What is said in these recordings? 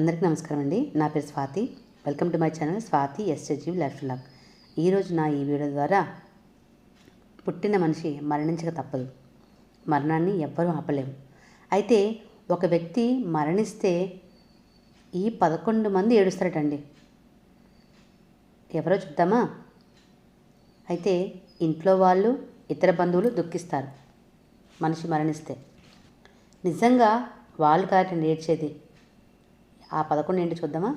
అందరికీ నమస్కారం అండి. నా పేరు Swathi. Welcome to my channel Swathi SSG life log ఈరోజు నా ఈ వీడియో ద్వారా పుట్టిన మనిషి మరణించక తప్పదు. మరణాన్ని ఎవ్వరూ ఆపలేము. అయితే ఒక వ్యక్తి మరణిస్తే ఈ పదకొండు మంది ఏడుస్తారటండి. ఎవరో చూద్దామా అయితే ఇంట్లో వాళ్ళు ఇతర బంధువులు దుఃఖిస్తారు మనిషి మరణిస్తే. నిజంగా వాళ్ళు కాదండి ఏడ్చేది ఆ పదకొండు ఏంటి చూద్దామా?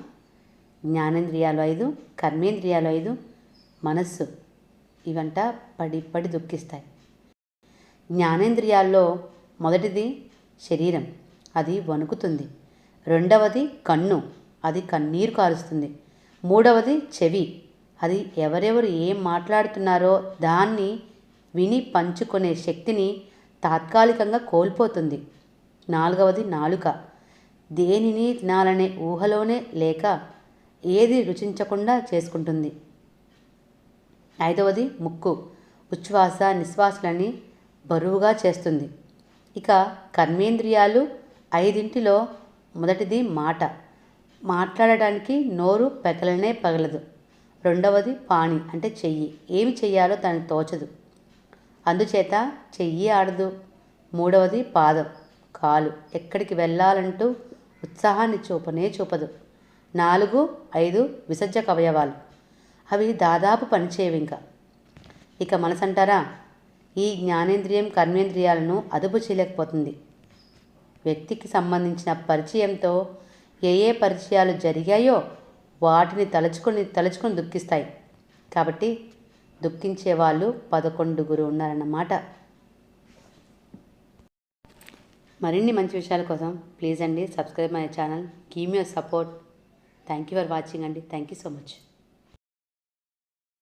జ్ఞానేంద్రియాలు ఐదు కర్మేంద్రియాలు ఐదు మనస్సు ఇవంట పడి పడి దుఃఖిస్తాయి. జ్ఞానేంద్రియాల్లో మొదటిది శరీరం అది వణుకుతుంది. రెండవది కన్ను అది కన్నీరు కారుస్తుంది. మూడవది చెవి అది ఎవరెవరు ఏం మాట్లాడుతున్నారో దాన్ని విని పంచుకునే శక్తిని తాత్కాలికంగా కోల్పోతుంది. నాలుగవది నాలుక దేనిని తినాలనే ఊహలోనే లేక ఏది రుచించకుండా చేసుకుంటుంది. ఐదవది ముక్కు. ఉచ్ఛ్వాస నిశ్వాసలని బరువుగా చేస్తుంది. ఇక కర్మేంద్రియాలు ఐదింటిలో మొదటిది మాట. మాట్లాడడానికి నోరు పెకలనే పగలదు. రెండవది పాణి అంటే చెయ్యి. ఏమి చెయ్యాలో తనకు తోచదు. అందుచేత చెయ్యి ఆడదు. మూడవది పాదం కాలు. ఎక్కడికి వెళ్ళాలంటూ ఉత్సాహాన్ని చూపనే చూపదు. నాలుగు ఐదు విసర్జక అవయవాలు అవి దాదాపు పనిచేయవు ఇంకా ఇక మనసంటారా? ఈ జ్ఞానేంద్రియం కర్మేంద్రియాలను అదుపు చేయలేకపోతుంది. వ్యక్తికి సంబంధించిన పరిచయంతో ఏ ఏ పరిచయాలు జరిగాయో వాటిని తలుచుకొని తలుచుకొని దుఃఖిస్తాయి. కాబట్టి దుఃఖించే వాళ్ళు పదకొండుగురు ఉన్నారన్నమాట. మరిన్ని మంచి విషయాల కోసం ప్లీజ్ అండి subscribe my channel కీమ్ your support thank you for watching అండి. Thank you so much